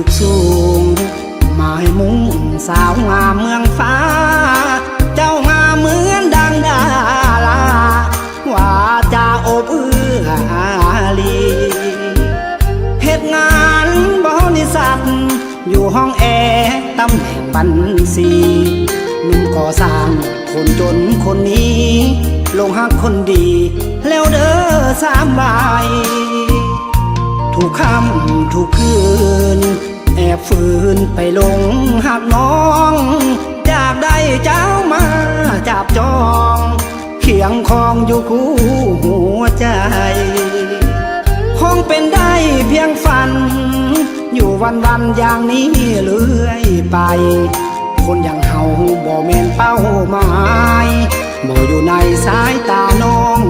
ตึกสูง หมายมุ่งสาวงามเมืองฟ้า เจ้ามาเหมือนดังดาราว่าจะอบเอื้ออารีเหตุงานบริษัท อยู่ห้องแอร์ตำแหน่งบัญชีหนุ่มก่อสร้างคนจนคนนี้ ลงหักคนดี แล้วเด้อสามใบ ทุกค่ำทุกคืน แอบฝืนไปลงหักน้องจากได้เจ้ามาจับจอง เขียงคองอยู่คู่หัวใจ คงเป็นได้เพียงฝัน อยู่วันวันอย่างนี้เรื่อยไป คนอย่างเฮาบ่แม่นเป้าหมายบ่อยู่ในสายตาน้อง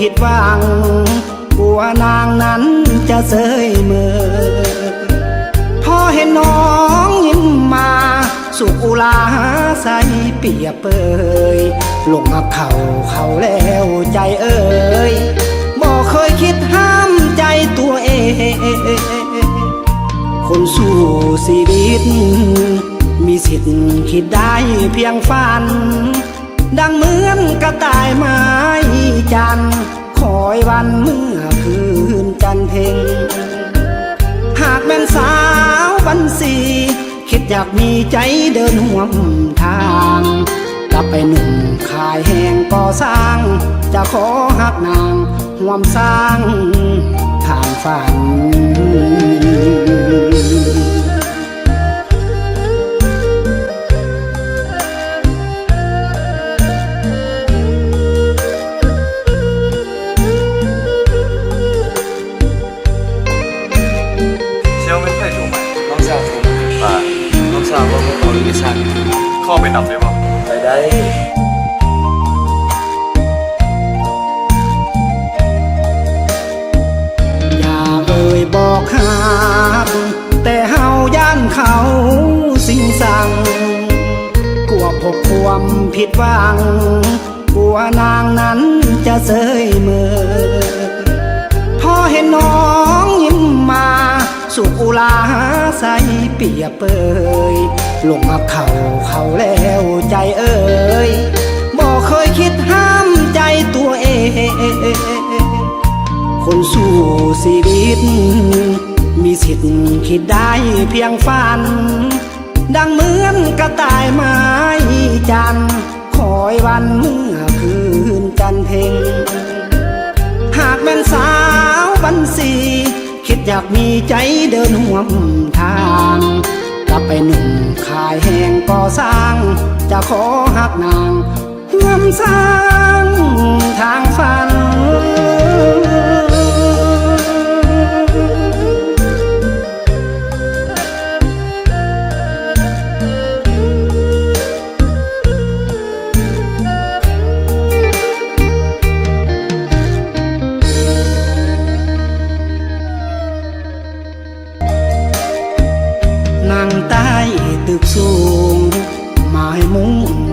ผิดหวังกลัวนางนั้นจะเสยเมือพอเห็นน้องยิ้มมา สุขอุลาใสเปียเปยลงมาเข่าเขาแล้วใจเอ่ยบอกเคยคิดห้ามใจตัวเอง คนสู้ชีวิต มีสิทธิ์คิดได้เพียงฝัน ดังเหมือนกระต่ายไม้จันคอยวันเมื่อคืนจันเพ็ง หากเป็นสาวบันสีคิดอยากมีใจเดินห่วมทางกลับไปหนุ่มขายแห่งก่อสร้าง จะขอหักนางห่วมสร้างทางฝัน นำได้ป่ะไปได้อย่าเอ่ยบอกหักแต่เฮาย่านเขาสิ่งสั่งกลัวพบความผิดหวังกลัวนางนั้นจะเสยเมือพอเห็นน้องยิ้มมา สุขอุลาใสเปียเปยลงมาเข่าเขาแล้วใจเอ่ยบอกเคยคิดห้ามใจตัวเอง คนสู้ชีวิต มีสิทธิ์คิดได้เพียงฝัน ดังเหมือนกระต่ายไม้จันคอยวันเมื่อคืนจันเพ็งหากเป็นสาว อยากมีใจเดินห่วมทางกลับไปหนุ่มขายแห่งก่อสร้าง จะขอหักนางห่วมสร้างทาง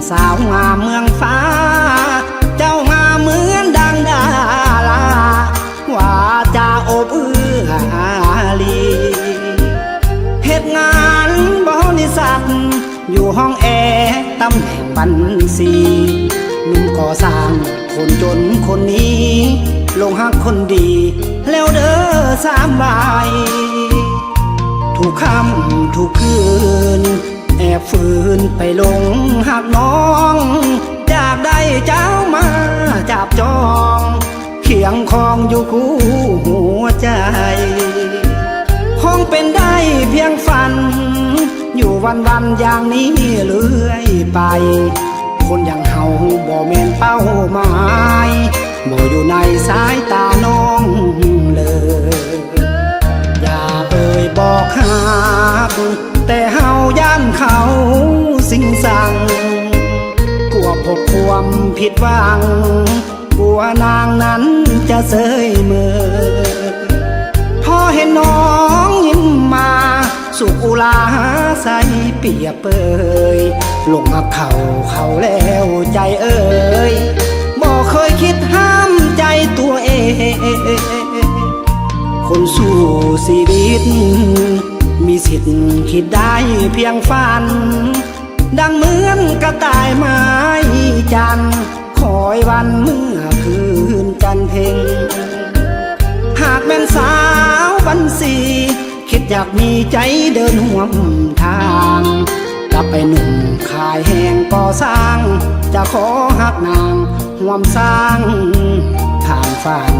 สาวงามเมืองฟ้า เจ้ามาเหมือนดังดาราว่าจะอบเอื้ออารีเหตุงานบริษัทอยู่ห้องแอร์ตำแหน่งบัญชีนุ่มก่อสร้างคนจนคนนี้ ลงหักคนดี แล้วเด้อสามใบทุกคำทุกคืน ฝืนไปลงหักน้องจากได้เจ้ามาจับจอง เขียงคองอยู่คู่หัวใจคงเป็นได้เพียงฝัน อยู่วันวันอย่างนี้เรื่อยไป คนอย่างเฮาบ่แม่นเป้าหมายบ่อยู่ในสายตาน้องเลย อย่าเอ่ยบอกหัก ความผิดหวังกลัวนางนั้นจะเสยเมือพอเห็นน้องยิ้มมาสสุขอุลาใสเปียเปยลงหักเข่าเขาแล้วใจเอ่ยบอกเคยคิดห้ามใจตัวเอง คนสู้ชีวิต มีสิทธิ์คิดได้เพียงฝัน ดังเหมือนกระต่ายไม้จันคอยวันเมื่อคืนจันเพ็ง หากแม่นสาวบันสีคิดอยากมีใจเดินห่วมทางกลับไปหนุ่มขายแหงก่อสร้าง จะขอหักนางห่วมสร้างทางฝัน